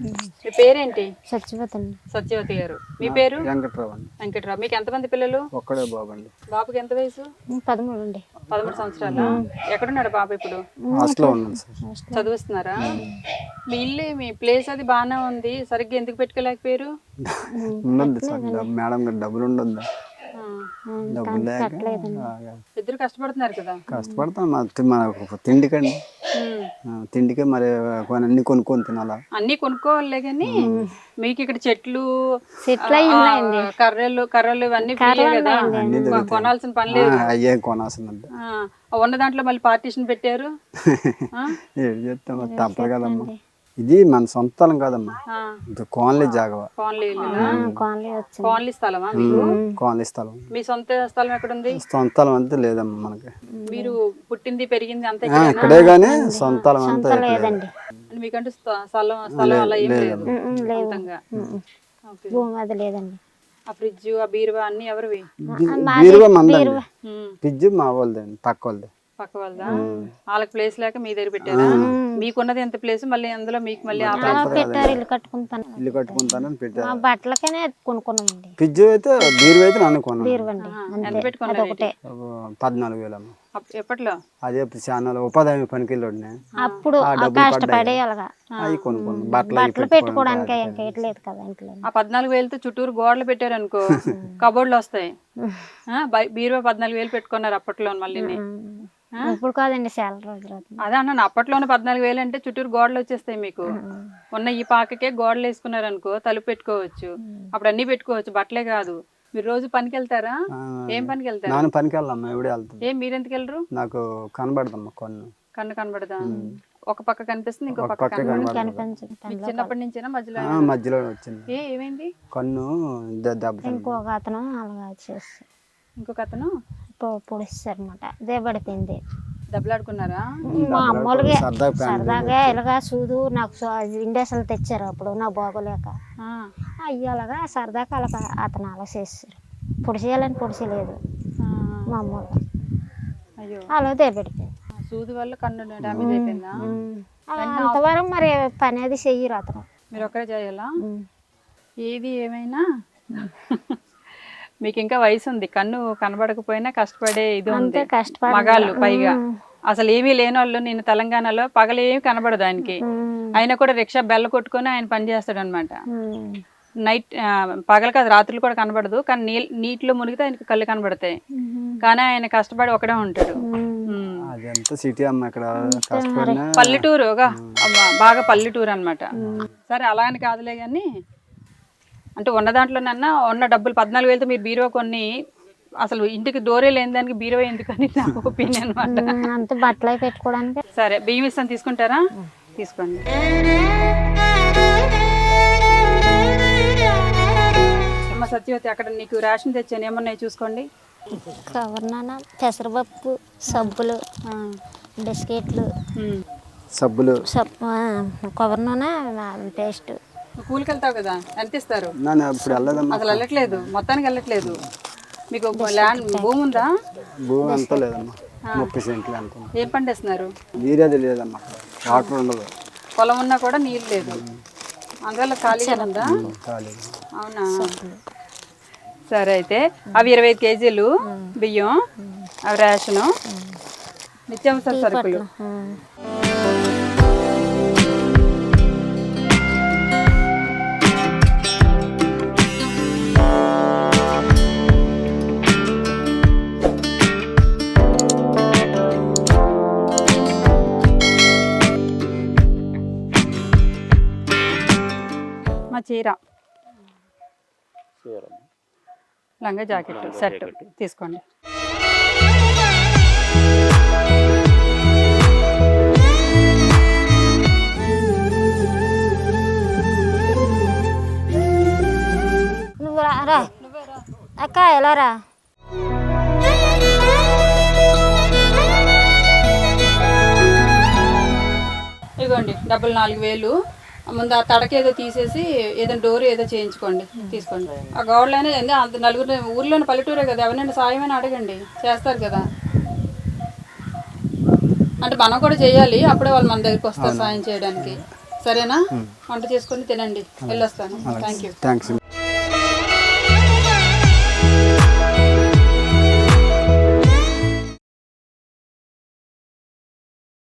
మీ పేరేంటి? సత్యవతి గారు. మీ పేరు? వెంకట్రావు అండి. వెంకట్రావు. మీకు ఎంతమంది పిల్లలు? ఒక్కడే బాబు అండి. బాబుకి ఎంత వయసు? పదమూడు అండి. పదమూడు సంవత్సరాలు? ఎక్కడున్నాడు బాబు ఇప్పుడు? హాస్టల్లో ఉన్నాను సార్. చదివిస్తున్నారా? మీ ఇల్లు మీ ప్లేస్ అది బాగానే ఉంది. సరిగ్గా ఎందుకు పెట్టుకోలేకపోయారు? సార్ డబ్బు- మేడం గారు డబ్బులు ఉండొద్దా ఆ, డబ్బులు లేక ఆ, ఇద్దరు కష్టపడుతున్నారు కదా? కష్టపడతాం మా తి- మన తిండికండి. ఉమ్. ఆ, తిండికే మరి కొన్ని అన్ని కొనుక్కొని తినాలా? అన్నీ కొనుక్కోవాలే కానీ మీకు ఇక్కడ చెట్లు కర్రలు కర్రలు ఇవన్నీ కదా? కొనాల్సిన పని లేదు అయ్యే కొనాల్సిందండి ఆ, ఉన్న దాంట్లో మళ్ళీ పార్టీషన్ పెట్టారు? ఏం చెప్తాం తప్పదు కదమ్మా. ఇది మన సొంత స్థలం కాదమ్మా ఇది కోన్లీ జాగవా. కోన్లీ ఇల్లునా? కాలనీ వచ్చింది. కోన్లీ స్థలమా కోన్లీ స్థలం. మీ సొంత స్థలం ఎక్కడుంది? సొంత స్థలం అంతే లేదమ్మా మనకి. మీరు పుట్టింది పెరిగింది అంతే ఇక్కడే కానీ సొంత అంతా మీకంటూ స్థ- స్థలం స్థలం అలా ఏం లేదు. భూమి అది లేదండి. ఆ ఫ్రిడ్జ్ ఆ బీరువా అన్ని ఎవరివి? బీ- బీరువా మందండి. ఫ్రిడ్జ్ మా వాళ్ళదండి పక్క వాళ్ళది. పక్క వాళ్ళదా? వాళ్ళకి ప్లేస్ లేక మీ దగ్గర పెట్టారా? మీకున్నది ఎంత ప్లేస్ మళ్ళీ అందులో మీకు మళ్ళీ ఆ పెట్టారు ఇల్లు కట్టుకుంటాను ఇల్లు కట్టుకుంటానని పెట్టారు. మా బట్టలకనే కొనుక్కున్నామండి. ఫ్రిడ్జ్ అయితే బీరువా అయితే నన్ను కొన్నాను ఇవ్వండి ఎంత అంతే. పెట్టుకున్నారు అదొకటే. పద్నాలుగు వేలమ్మ అప్- ఎప్పట్లో? అదే ఇప్పుడు ఛానల్ ఉపాధి పనికి అప్పుడు ఆ ఆ డబ్బులు కష్టపడే అలాగా అవి కొనుక్కున్నాను బట్టలు అవి బట్టలు పెట్టుకోవడానికి ఇంకా ఎట్లేదు కదా. ఇంట్లో. ఆ పద్నాలుగు వేలతో చుట్టూరు గోడలు పెట్టారు అనుకో కబోర్డ్లు వస్తాయి. ఆ, బై- బీరువా పద్నాలుగు వేలు పెట్టుకున్నారు అప్పట్లో మళ్ళీ ఇప్పుడు కాదండి చాలా రోజులు అవుతుంది. అదే అన్నాను అప్పట్లోనే పద్నాలుగు వేలు అంటే చుట్టూరు గోడలు వచ్చేస్తాయి మీకు. ఉన్న ఈ పాకకే గోడలు వేసుకున్నారు అనుకో తలుపు పెట్టుకోవచ్చు. అప్పుడు అన్ని పెట్టుకోవచ్చు బట్టలే కాదు. మీరు రోజు పనికి వెళ్తారా ఏం పనికి వెళ్తారు నాన్న పనికి వెళ్ళమ్మా ఎవడే ఏం మీరెందుకు వెళ్ళరు నాకు కనబడదమ్మా కొన్ని. కన్ను కనబడదా? ఒక పక్క కనిపిస్తుంది ఇంకో పక్క చిన్నప్పటి నుంచేనా మధ్యలో ఆ, మధ్యలో వచ్చింది. ఏ ఏమైంది? కన్ను దెబ్బ. ఇంకొక అతను అలాగా చేసి. ఇంకొక అతను? పొడిస్తారు అనమాట అదే పడిపోయింది. దెబ్బలాడుకున్నారా? మా ప్యాంట్ సరదాగా ఇలాగా సూదు నాకు ఇండేసలు తెచ్చారు అప్పుడు నాకు బాగోలేక. ఆ, అయ్యి అలాగా సరదాగా అలాగా అతను అలా చేస్తారు పొడి చేయాలని పొడి చేయలేదు. ఆ, మా అమ్మోళ్ళు. అయ్యో. అలా దేపెడిపోయింది ఆ సూది వల్ల కన్ను డ్యామేజ్ అయిపోయిందా? అంతవరకు మరి పని అది చెయ్యరు అతను. మీరు ఒక్కరే చేయాలా. ఏది ఏమైనా? మీకు ఇంకా వయసు ఉంది కన్ను కనబడకపోయినా కష్టపడే ఇది ఉంది. మగాళ్ళు పైగా. అసలు ఏమీ లేని వాళ్ళు నేను తెలంగాణలో పగలేమి కనబడదు ఆయనకి. ఆయన కూడా రిక్షా బెల్ల కొట్టుకొని ఆయన పని చేస్తాడు అనమాట. నైట్ పగలు కాదు రాత్రులు కూడా కనబడదు. కానీ నీ నీటిలో మునిగితే ఆయనకి కళ్ళు కనబడతాయి. కానీ ఆయన కష్టపడి ఒకడే ఉంటాడు. ఉమ్. అది అంతా సిటీ అమ్మ ఇక్కడ కష్టపడినా. పల్లెటూరు ఒక అబ్బా, బాగా పల్లెటూరు అన్నమాట. సరే అలా అని కాదులే కానీ అంటే ఉన్న దాంట్లోనన్నా ఉన్న డబ్బులు పద్నాలుగు వేలతో మీరు బీరువా కొన్ని అసలు ఇంటికి డోరే లేని దానికి బీరువా ఎందుకని నా ఒపీనియన్ అనమాట అంత బట్టలు పెట్టుకోవడానికి. సరే బియ్యం ఇస్తాను తీసుకుంటారా? తీసుకోండి. అమ్మ సత్యవతి అక్కడ నీకు రేషన్ తెచ్చాను. ఏమన్నాయి చూసుకోండి. కవర్నాన పెసరపప్పు సబ్బులు బిస్కెట్లు. సబ్బులు. సబ్ కొబ్బరి నూనె పేస్ట్. నువ్వు కూలికి వెళ్తావు కదా ఎంత ఇస్తారు నన్ను ఇప్పుడు వెళ్ళదమ్మా. అసలు వెళ్ళట్లేదు. మొత్తానికి వెళ్ళట్లేదు. మీకు ల్యాండ్ భూమి ఉందా? భూమి అంతా లేదమ్మా. ముప్పై సెంట్లు అనుకున్నా ఏం పండిస్తున్నారు వీరేది లేదమ్మా. వాటర్ ఉండదు. పొలం ఉన్నా కూడా నీళ్ళు లేదు. అందువల్ల ఖాళీగా ఉందా? ఖాళీ అవునా? సరే. అయితే అవి ఇరవై ఐదు కేజీలు బియ్యం అవి రేషను నిత్యావసర సరుకులు. చీర. లంగా జాకెట్ సెట్ తీసుకోండి. నువ్వు రా రా. అక్క ఎలా రా? ఇదిగోండి డబ్బులు నాలుగు వేలు. ముందు ఆ తడక ఏదో తీసేసి ఏదైనా డోర్ ఏదో చేయించుకోండి తీసుకోండి. ఆ గౌడ్లైనా అంత నలుగురు ఊర్లోని పల్లెటూరే కదా ఎవరైనా సాయమైనా అడగండి చేస్తారు కదా. అంటే మనం కూడా చేయాలి అప్పుడే వాళ్ళు మన దగ్గరికి వస్తారు సాయం చేయడానికి. సరేనా? వంట చేసుకొని తినండి వెళ్ళొస్తాను. Thank you